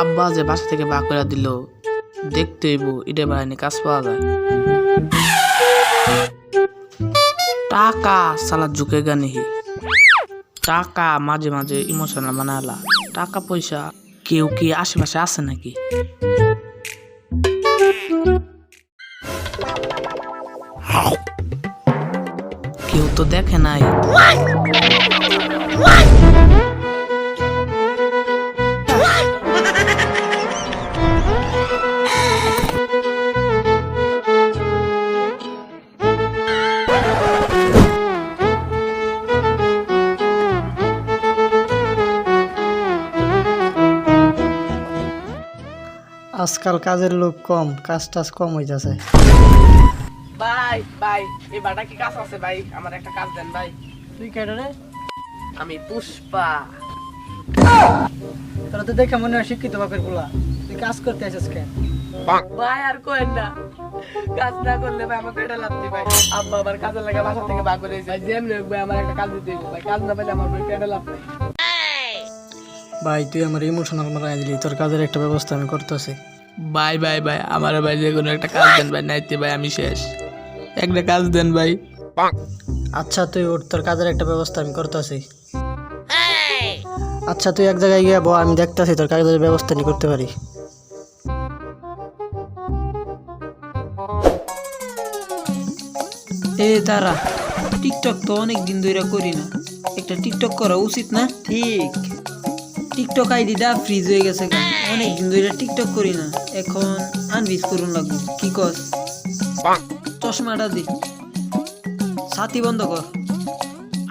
আব্বা যে বাসা থেকে বা করে দিল দেখতে হইব ইটে বাহিনী কাজ পাওয়া যায়। টাকা সালা ঝুঁকে গানিহি। টাকা মাঝে মাঝে ইমোশনাল বানালা টাকা পয়সা কেউ কি আশেপাশে আছে নাকি? কেউ তো দেখে নাই। আজকাল কাজের লোক কম কাজ টাজ কম হইতাছে। ভাই ভাই এই বাটা কি কাজ আছে ভাই? আমার একটা কাজ দেন ভাই। তুই কেটে রে? আমি পুষ্পা। তোরা তো দেখে মনে হয় শিক্ষিত বাপেরগুলা তুই কাজ করতে আসিস কেন? ভাই আর কোয়েন না। কাজ না করলে ভাই আমার পেটে লাগবে ভাই। আব্বা আবার কাজে লাগা বাসা থেকে বাগ করে যেমনি হোক ভাই আমার একটা কাজ দিতে হবে ভাই। কাজ না পেলে আমার পেটে লাগবে ভাই তুই আমার ইমোশনাল মারাই দিলি। তোর কাজের একটা ব্যবস্থা আমি করতেছি। ভাই ভাই ভাই আমার ভাই যে কোনো একটা কাজ দেন ভাই। নাইতে ভাই আমি শেষ। একটা কাজ দেন ভাই। আচ্ছা তুই ওর তোর কাজের একটা ব্যবস্থা আমি করতেছি। আচ্ছা তুই এক জায়গায় গিয়ে বল আমি দেখতাছি তোর কাজের ব্যবস্থা নি করতে পারি। এ তারা টিকটক তো অনেক দিন ধরে করি না। একটা টিকটক করা উচিত না? ঠিক। টিকটক আইডিটা ফ্রিজ হয়ে গেছে কেন অনেক দিন ধরে টিকটক করি না। এখন আনভিজ করুন লাগবো। কি কস? চশমাটা দি। সাথী বন্ধ কর।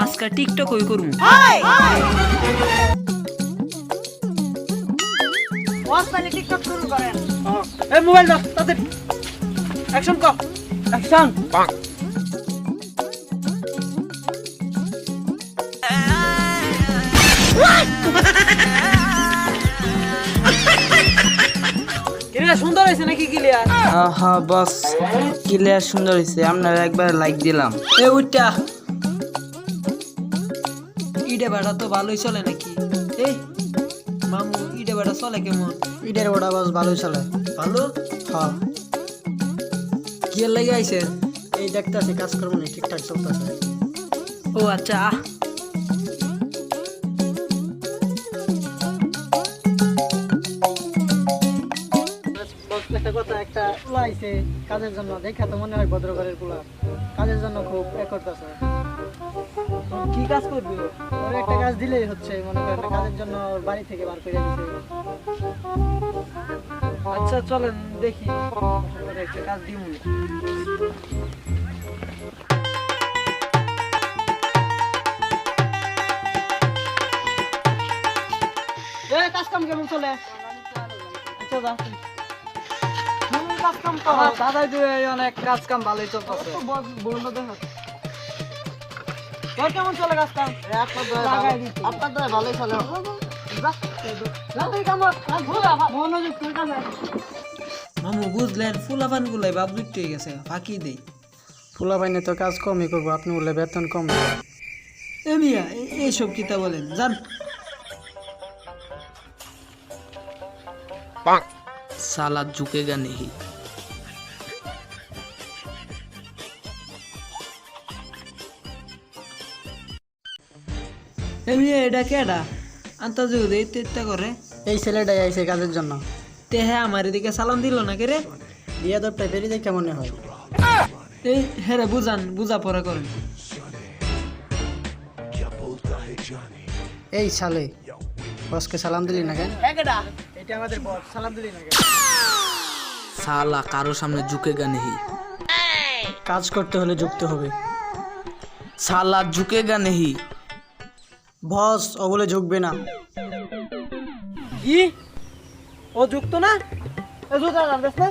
আজকে টিকটক ওই করব। এই মোবাইল দাও তাদের অ্যাকশন কর। অ্যাকশন সুন্দর হয়েছে নাকি ক্লিয়ার হ্যাঁ বস ক্লিয়ার সুন্দর হয়েছে। আপনারা একবার লাইক দিলাম। এ উঠটা ইডে ভাড়া তো ভালোই চলে নাকি? এই মামু ইডে ভাড়া চলে কেমন? ইডের ওটা বাস ভালোই চলে। ভালো? হ্যাঁ। কি লাগে আইছেন এই দেখতাছি কাজকর্ম নেই ঠিকঠাক চলতেছে। ও আচ্ছা একটা কথা একটা পোলা আইছে কাজের জন্য। দেখা তো মনে হয় ভদ্রঘরের পোলা। কাজের জন্য খুব এ করতেছে। কি কাজ করবি? ওর একটা কাজ দিলেই হচ্ছে মনে করেন কাজের জন্য ওর বাড়ি থেকে বার করে দিছে। আচ্ছা চলেন দেখি। একটা কাজ এ কাজ কাম কেমন চলে? আচ্ছা কাজ কাম কর। দাদা অনেক কাজ কাম ভালোই চলতেছে বন্ধ দেখো তোর কেমন চলে কাজ কাম লাগাই দিচ্ছি। আপনার দ্বারা ভালোই চলে যা, যা তুই কাম কর। আর ঘুরা, মনোযোগ তোর কাছে। মামু বুঝলেন ফুলাফান গুলাই বাপ দুইটা গেছে ফাঁকি দেই পোলা বাইনে তো কাজ কমই করবো আপনি বললে বেতন কম দেবে। এ মিয়া এ- এইসব কিতা বলেন জান साला झुकेगा नहीं এমনি এটা কে কেডা আন্তাজ তেত্যা করে। এই ছেলেটাই আইসে কাজের জন্য। তে হ্যাঁ আমার এদিকে সালাম দিল না কে রে? বিয়া দর পেপারি দেখে মনে হয়? এই হ্যাঁ বুঝান বুঝা পরে করেন। এই সালে বসকে সালাম দিলি না কেন সালা কারও সামনে ঝুঁকে গা নেহি কাজ করতে হলে যুক্ত হবে। সালা ঝুঁকে গা নেহি বস ও বলে ঝুঁকবে না। কি? ও যুক্ত না? জুতা জানতেছ না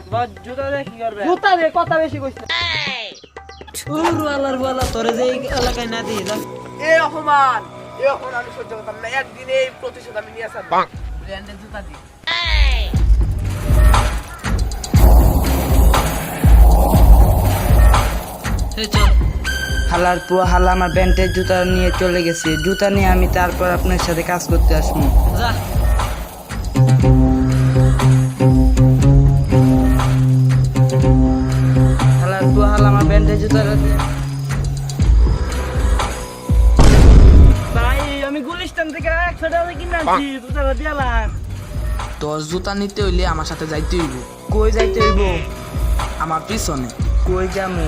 জুতা দিয়ে কি করবে? জুতা দে কথা বেশি কইছ। উরু আলার বালা তোরে যে এলাকায় না দিয়ে দাও এ অপমান এ অপমান আমি সহ্য করতাম না। একদিন এই প্রতিশোধ আমি নিয়ে আসলাম ব্র্যান্ডের জুতা দিয়ে। এই চল। হালার পুয়া হালা আমার ব্যান্ডের জুতা নিয়ে চলে গেছে। জুতা নিয়ে আমি তারপর আপনার সাথে কাজ করতে আসব। যা। হালার পুয়া হালা আমার ব্যান্ডেজ জুতাটা ভাই আমি গুলিস্তান থেকে একশো টাকা কিনে আনছি জুতাটা দিয়ালাম তোর জুতা নিতে হইলে আমার সাথে যাইতে হইব। কই যাইতে হইব? আমার পিছনে। কই যামু?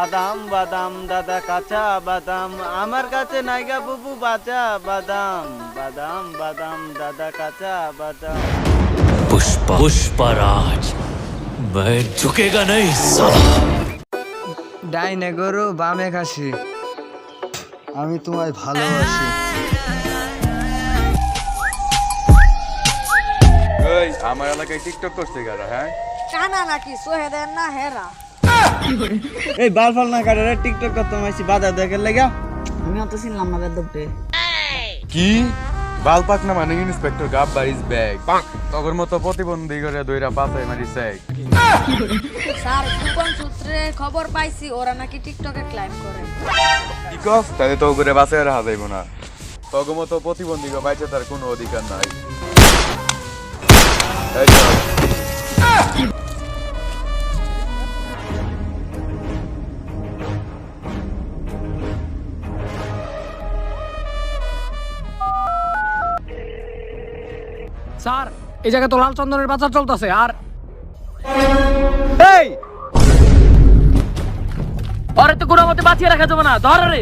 বাদাম বাদাম দাদা কাঁচা বাদাম আমার কাছে নাইগা বুবু বাচা বাদাম বাদাম বাদাম দাদা কাঁচা বাদাম पुष्पा पुष्पराज मैं झुकेगा नहीं साला ডাইনে গরু বামে খাসি আমি তোমায় ভালোবাসি এই আমার এলাকায় টিকটক করছে কারা হ্যাঁ কানা নাকি সোহেদের না হেরা এই বাল ফাল না কাটে রে টিকটক করতে মাইছি বাধা দেখে লেগা। আমি অত চিনলাম না বেদবটে কি? বালপাক না মানে ইন্সপেক্টর গাব্বার ইজ ব্যাগ। তগর মতো প্রতিবন্ধী করে দইরা পাতায় মারি স্যার গোপন সূত্রে খবর পাইছি ওরা নাকি টিকটকে ক্লাইম করে। কস? তাহলে তো করে বাসায় রাখা যাইব না। তগর মতো প্রতিবন্ধী বাইচে তার কোনো অধিকার নাই। এই জায়গায় তো লাল চন্দনের বাজার চলতেছে আর এই! আরে তো কোনো মতে বাঁচিয়ে রাখা যাবে না ধর রে।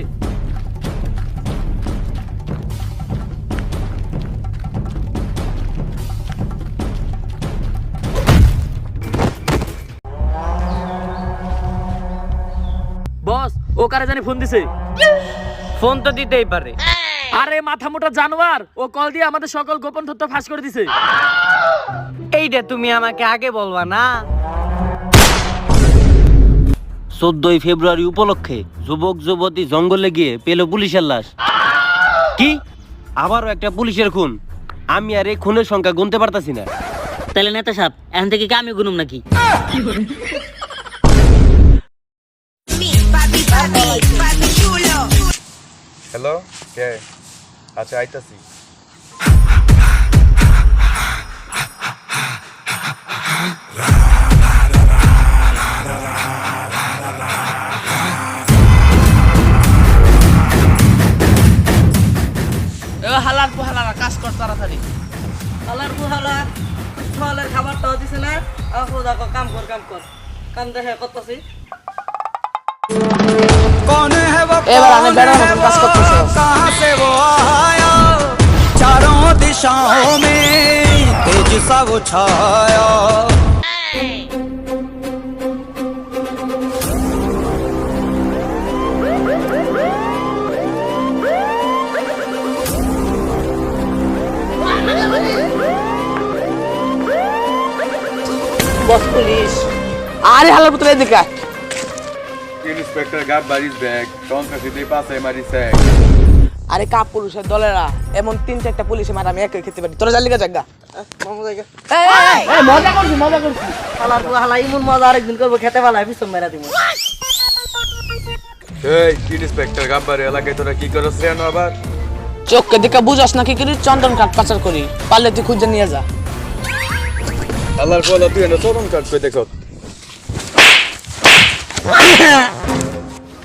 বস ও কারে জানি ফোন দিছে? ফোন তো দিতেই পারে। আরে মাথা মোটা জানোয়ার ও কল দিয়ে আমাদের সকল গোপন তথ্য ফাঁস করে দিছে। এইটা তুমি আমাকে আগে বলবা না? চোদ্দই ফেব্রুয়ারি উপলক্ষে যুবক যুবতী জঙ্গলে গিয়ে পেল পুলিশের লাশ। কি? আবারও একটা পুলিশের খুন? আমি আর এই খুনের সংখ্যা গুনতে পারতাছি না। তাহলে নেতা সাহেব এখন থেকে কি আমি গুনুম নাকি? হ্যালো কে? আচ্ছা আইতাছি। হালার পু হালারা কাজ কর তাড়াতাড়ি। হালার বুহালা হালার খাবারটাও দিছে না। দেখো কাম কর কাম কর। কাম দেখে করতেছি। এবার আমি বেড়া মতন কাজ করতেছি। Boss police. আরে হালার পুত্র এদিকে। ইন্সপেক্টর গাব্বার ইজ ব্যাগ সন্ত্রাসীদের পাতায় মারি স্যাক আরে কাপ পুলিশের দলেরা এমন তিন চারটা পুলিশে মারা আমি একে খেতে পারি। তোরা জালিকা জায়গা মজা করছি মজা করছি। হালার বুহালা ইমন মজা আরেকদিন করব খেতে পালা পিছন মেরা দিব এই ইন্সপেক্টর গাব্বার এলাকায় তোরা কি করছ রে আবার? চোখকে দেখে বুঝাস না কি করি চন্দন কাঠ পাচার করি। পারলে তুই খুঁজে নিয়ে যা। আল্লাহর বলা তুই এনে চরম কাট কই দেখো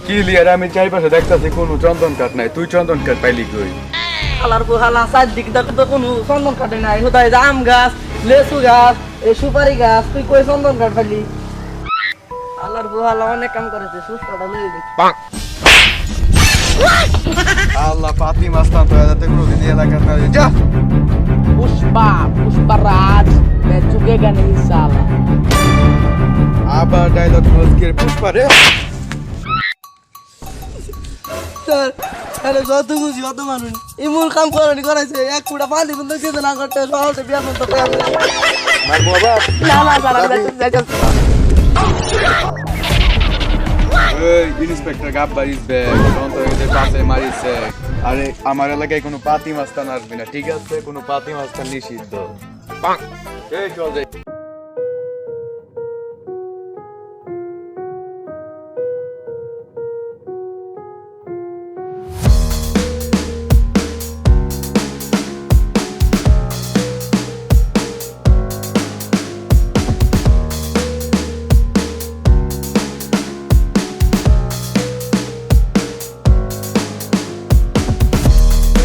কি লিয়ার আমি চাইপাশে দেখতাছি কোনো চন্দন কাঠ নাই তুই চন্দন কাঠ পাইলি কই হালার বুহালা চারদিক দেখো তো কোনো চন্দন কাটে নাই কোথায় আম গাছ লেসু গাছ এই সুপারি গাছ তুই কই চন্দন কাঠ ফেলি হালার বুহালা অনেক কাম করেছে সুস্থটা লই দিই আল্লাহ পাতি মাস্তান তো যাতে কোনো দিন এলাকার না যা মুজকির পুষ্পা রে স্যার আরে যত খুশি অত মানুষ। ইমুল কাম করানি করাইছে এক ফুটা পানি বন্ধ খেতে না করতে সহজে বিয়া করতে পারে মারবো আবার না স্যার এই ইন্সপেক্টর গাব্বার মারিছে আরে আমার এলাকায় কোনো পাতি মাস্তান আসবে না ঠিক আছে? কোনো পাতি মাস্তান নিষিদ্ধ। এই চল যাই।